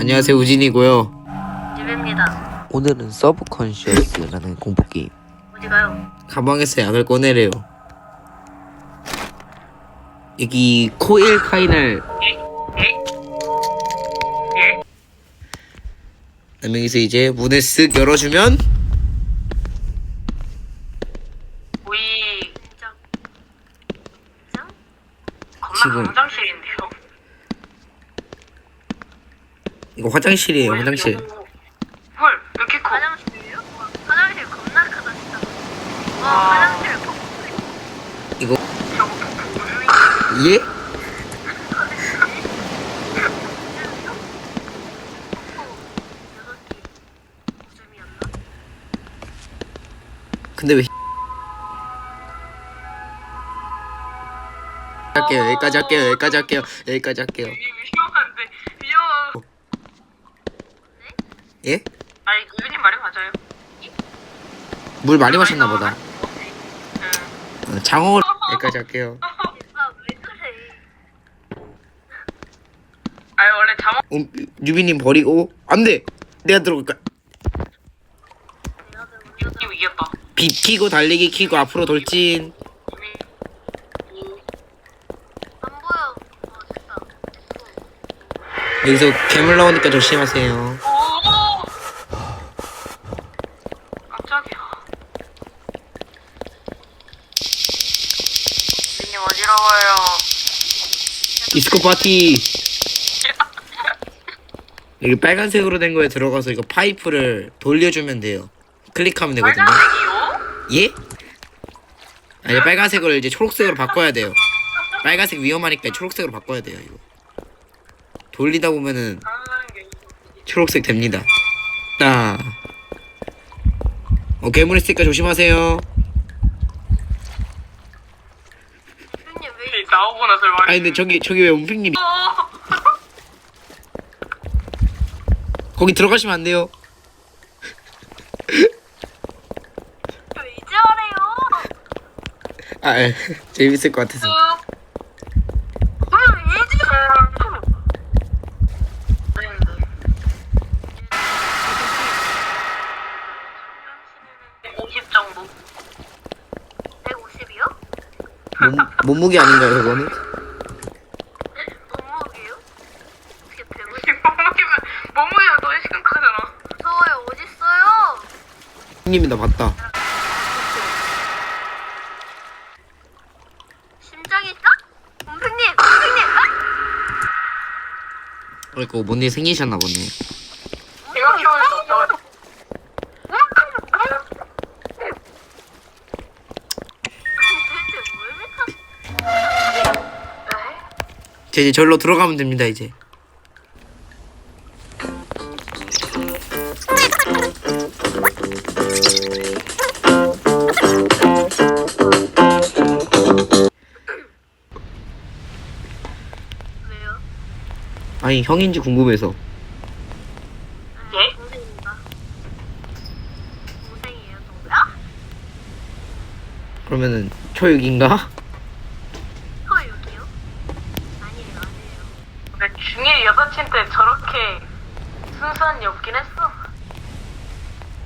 안녕하세요 우진이고요. 집입니다. 오늘은 서브 컨시어스라는 공포 게임. 어디 가요? 가방에서 약을 꺼내래요. 여기 코일 카이날 예? 한 명이서 이제 문을 쓱 열어주면 진짜 진짜? 겁나 지금- 광장실인데요. 이거 화장실이에요 화장실. 헐, 왜 이렇게 커? 화장실이요? 화장실 겁나 크다 진짜. 와, 화장실 거. 이거 저거 폭포 예? 근데 왜 할게요 여기까지 할게요 여기까지 할게요 여기까지 할게요 위험한데 위험. 예? 아니 유빈님 말이 맞아요. 물 많이 마셨나 보다 응. 어, 장어 여기까지 할게요 그래? 아니 원래 잠옷 음, 유비님 버리고 안돼 내가 들어갈까 이거 이겼다. 비 키고 달리기 키고 앞으로 돌진 안 보여. 어 됐다. 여기서 괴물 나오니까 조심하세요 오! 깜짝이야. 유빈님 어지러워요. 디스코 파티. 여기 빨간색으로 된 거에 들어가서 이거 파이프를 돌려주면 돼요. 클릭하면 되거든요. 빨간색이요? 예? 아니 빨간색을 이제 초록색으로 바꿔야 돼요. 빨간색 위험하니까 초록색으로 바꿔야 돼요 이거. 돌리다 보면은 아, 초록색 됩니다. 딱 어, 괴물 있으니까 조심하세요 유빈님 왜 나오고 나서 말 아니 근데 저기 저기 왜 움핑님이 어. 거기 들어가시면 안 돼요 왜 이제 하래요? 아 예. 재밌을 것 같아서 왜 이제 하래요? 50 정도. 150이요? 몸, 몸무게 아닌가요 그거는? 몸무게요? 어떻게 150? 몸무게면 몸무게가 더 심각하잖아. 서워요 어딨어요? 님이 나 봤다 심장이 딱? 선생님, 선생님. 그러니까 뭔일 생기셨나 보네 제가 키워요. 자 이제 절로 들어가면 됩니다 이제 왜요? 아니 형인지 궁금해서 예? 동생인가? 동생이에요, 동생? 아? 그러면은 초육인가? 저 여기요? 아니에요, 아니에요. 근데 중1 여사친 때 저렇게 순수한 이 없긴 했어.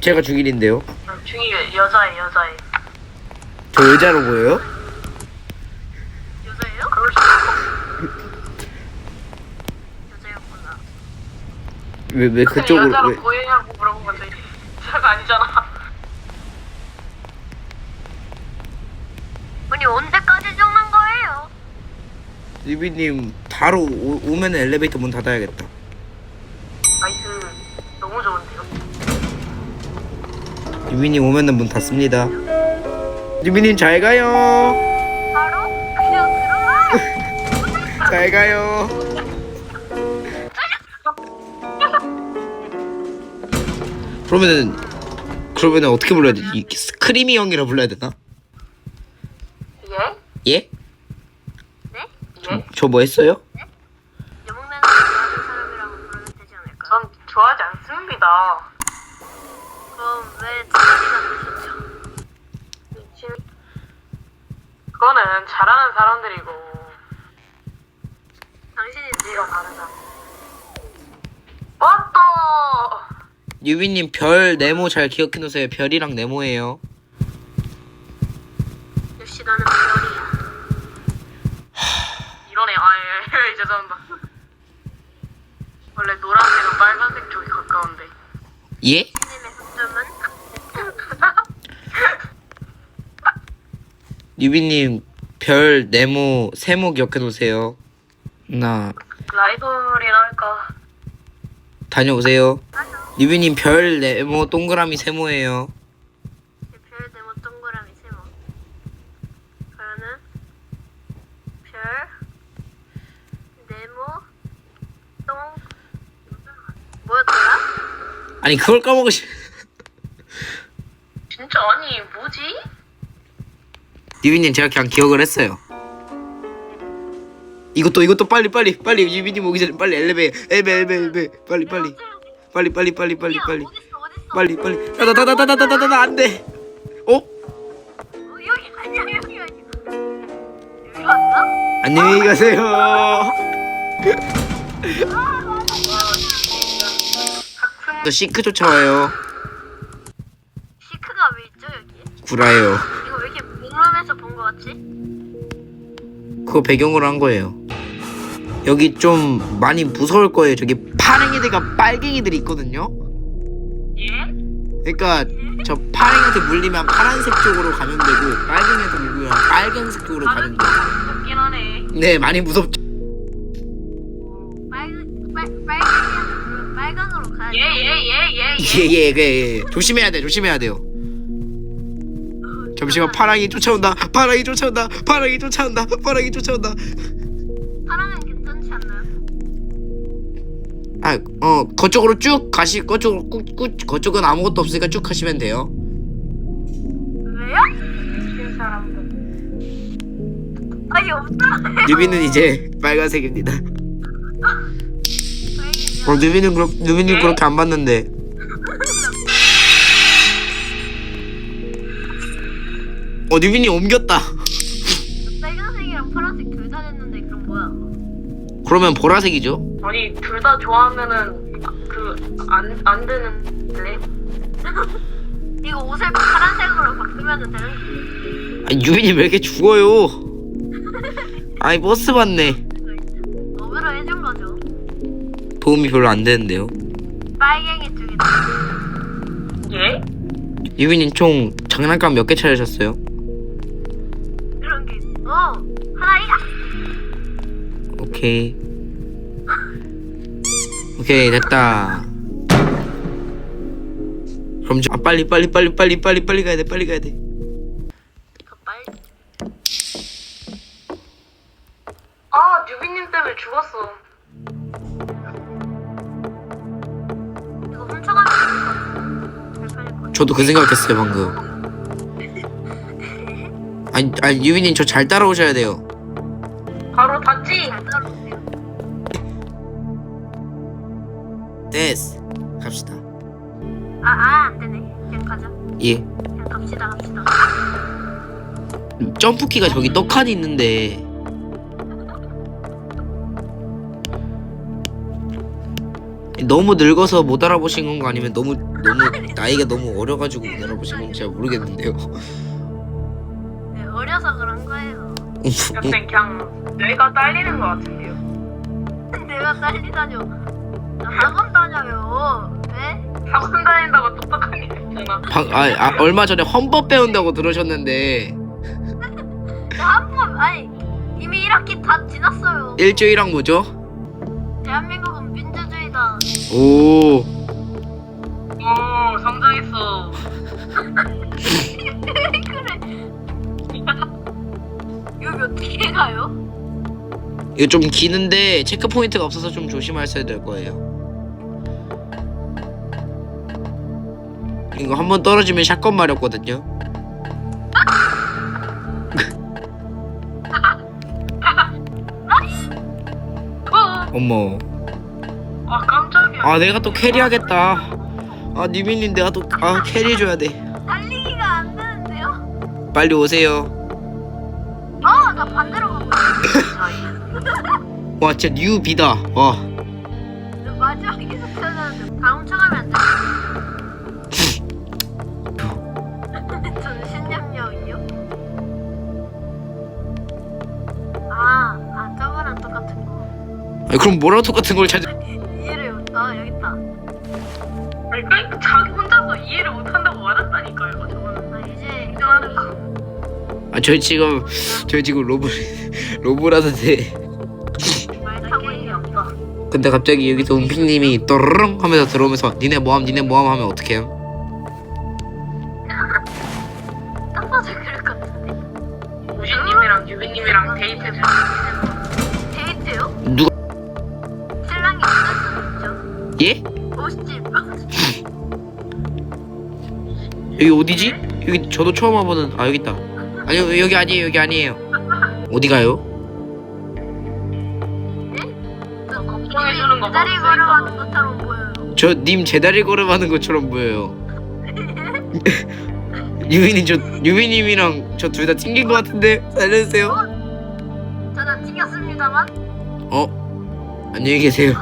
제가 중일인데요 중1 여자애, 여자애. 저 여자로 보여요? 여자예요? 그럴 수 있어. 여자였구나. 왜왜 그쪽으로 여자로 왜 보이냐고 물어본 건데 여자가 아니잖아. 아니 언제까지 죽는 거예요? 유비님 바로 오, 오면 엘리베이터 문 닫아야겠다 나이스 너무 좋은데요? 유비님 오면은 문 닫습니다 유비님 잘 가요 바로 그냥 들어가. 잘 가요 그러면은 그러면은 어떻게 불러야 되지? 이 스크리미 형이라 불러야 되나? 예? 예? 네? 저, 저뭐 했어요? 여목내는 좋아하는 사람이라고 부르면 되지 않을까? 전 좋아하지 않습니다. 왜 지난이가 되셨죠? 그거는 잘하는 사람들이고 당신이 네가 다르다. 뭐? 유빈님 별 네모 잘 기억해 놓으세요. 별이랑 네모예요. 역시 나는 별이야. 이러네. 아, 예, 예, 죄송합니다. 원래 노란색은 빨간색 쪽이 가까운데. 예? 님의 학점은? 유빈님 별 네모 세모 기억해 놓으세요. 나 라이벌이라 할까? 다녀오세요. 유빈님 별 네모 동그라미 세모예요. 별 네모 동그라미 세모. 그러는 별 네모 동 뭐였더라? 아니 그걸 까먹으시. 진짜 아니 뭐지? 유빈님 제가 그냥 기억을 했어요. 이것도 이것도 빨리 빨리 빨리 유빈님 오기 전에 빨리 엘베 엘베 엘베 엘베 빨리 빨리 빨리 빨리 빨리 빨리 빨리? 빨리 빨리 다다다다다다다다 안돼. 어? 어, 여기 아니야 여기 아니야. 안녕히 가세요. 또 시크 쫓아와요. 시크가 왜 있죠 여기? 구라요. 몽롱해서 본 거 같지? 그거 배경으로 한 거예요. 여기 좀 많이 무서울 거예요. 저기 파랭이들과 빨갱이들이 있거든요. 예? 그러니까 저 파랭이한테 물리면 파란색 쪽으로 가면 되고 빨갱이한테 물리면 빨간색 쪽으로 가면 돼. 무섭긴 하네. 네, 많이 무섭죠. 빨간 빨 빨간 빨간으로 가야 돼. 예예예예 예. 예, 예, 예, 예. 조심해야 돼, 조심해야 돼요. 잠시만, 파랑이 쫓아온다. 파랑이 쫓아온다. 파랑이 쫓아온다. 파랑이 쫓아온다. 사랑은 괜찮지 않나요? 아, 어, 거쪽으로 쭉 가시, 거쪽으로 꾹, 꾹, 거쪽은 아무것도 없으니까 쭉 가시면 돼요. 왜요? 사람들. 아니 없잖아. 뉴비는 이제 빨간색입니다. 빨간이야. 어, 뉴비는 그렇, 뉴비는 그렇게 안 봤는데. 어, 뉴비님 옮겼다. 빨간색이랑 파란색 둘다 됐는데 그럼 뭐야? 그러면 보라색이죠? 아니 둘 다 좋아하면은 그 안 안 되는데. 이거 옷을 파란색으로 바꾸면 되는 아니, 뉴비님 왜 이렇게 죽어요? 아니, 버스 봤네. 업으로 해준 거죠. 도움이 별로 안 되는데요. 빨갱이 쪽이. 예? 유빈님 총 장난감 몇개 찾으셨어요? 오케이. 오케이 됐다. 그럼 저, 아, 빨리 빨리 빨리 빨리 빨리 빨리 가야 돼 빨리 가야 돼. 아 뉴비님 때문에 죽었어. 이거 훔쳐가면 것 같아. 저도 그 생각했어요 방금. 아니 아니 유빈님 저 잘 따라오셔야 돼요. 됐어. 갑시다. 아아 안 되네. 그냥 가자. 예. 그냥 갑시다 갑시다. 점프 키가 저기 떡하니 있는데. 너무 늙어서 못 알아보신 건가 아니면 너무 너무 나이가 너무 어려가지고 못 알아보신 건지 잘 모르겠는데요. 네, 어려서 그런 거예요. 약간 그냥 뇌가 딸리는 것 같은데요. 내가 딸리다뇨. 나 학원 다녀요. 네? 학원 다닌다고 똑똑한 게 있잖아. 방, 아, 아, 얼마 전에 헌법 배운다고 들으셨는데 나한번 아니 이미 1학기 다 지났어요. 일주일랑 뭐죠? 대한민국은 민주주의다. 오 오, 성장했어. 그래. 여기 어떻게 가요? 이거 좀 기는데 체크 포인트가 없어서 좀 조심하셔야 될 거예요. 이거 한 번 떨어지면 샷건 마렵거든요. 어, 어머. 아 깜짝이야. 아 내가 또 캐리하겠다. 아 니민님 내가 또 아 캐리 해줘야 돼. 달리기가 안 되는데요? 빨리 오세요. 와 진짜 뉴비다. 와. 나 마지막에서 태어나는데 다음 척하면 안 돼. 저는 신념력이요? 아, 아 저거랑 똑같은 거. 아니, 그럼 뭐랑 똑같은 걸 찾아 이해를 못. 아 여기 있다. 아니, 그러니까 자기 혼자서 이해를 못한다고 말했다니까요. 저거는. 아 이제 인정하는 거. 아 저희 지금 저희 지금 로브 없다. 근데 갑자기 여기서 은픽님이 또르릉 하면서 들어오면서 니네 뭐함 니네 뭐함 하면 어떡해요? 딱 봐도 그럴 것 같은데. 우진님이랑 유빈님이랑 데이트 중. 데이트요? 누가 신랑이 있었죠? 예? 보시집. 여기 어디지? 여기 저도 처음 와보는 아 여기 있다 아니 여기 아니에요 여기 아니에요 어디 가요? 봤으니까. 걸어가는 것처럼 보여요. 저 님 제다리 걸음하는 것처럼 보여요 유빈이 저 유빈님이랑 저 둘 다 튕긴 것 같은데 살려주세요 저는 튕겼습니다만. 어 안녕히 계세요